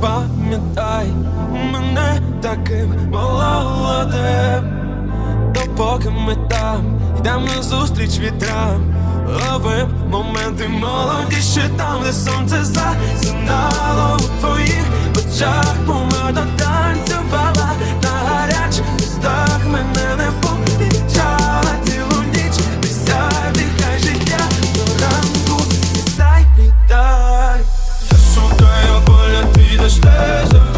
Запам'ятай мене таким молодим. Допоки ми там йдемо назустріч вітрам. Ловим моменти молодіші там, де сонце засинало у твоїх очах. Помада stairs